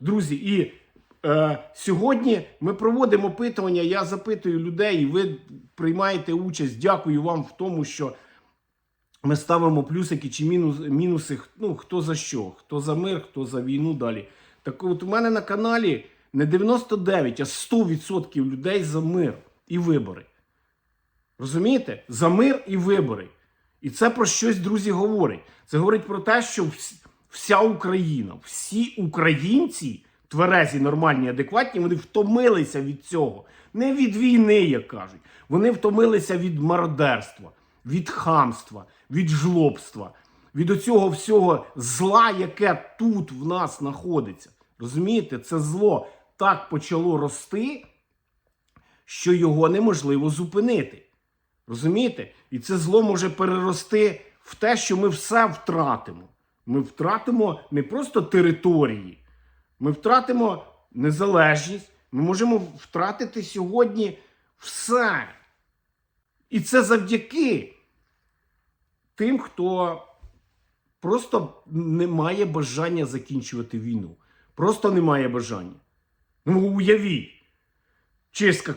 Друзі, і е, сьогодні ми проводимо опитування. Я запитую людей, і ви приймаєте участь. Дякую вам в тому, що ми ставимо плюсики чи мінус, мінуси. Ну, хто за що, хто за мир, хто за війну далі. Так от у мене на каналі не 99, а 100% людей за мир і вибори. Розумієте? За мир і вибори. І це про щось, друзі, говорить. Це говорить про те, що вся Україна, всі українці, тверезі, нормальні, адекватні, вони втомилися від цього. Не від війни, як кажуть. Вони втомилися від мародерства, від хамства, від жлобства, від оцього всього зла, яке тут в нас знаходиться. Розумієте, це зло так почало рости, що його неможливо зупинити. Розумієте? І це зло може перерости в те, що ми все втратимо. Ми втратимо не просто території, ми втратимо незалежність, ми можемо втратити сьогодні все. І це завдяки тим, хто просто не має бажання закінчувати війну. Просто не має бажання. Ну, уявіть, чистка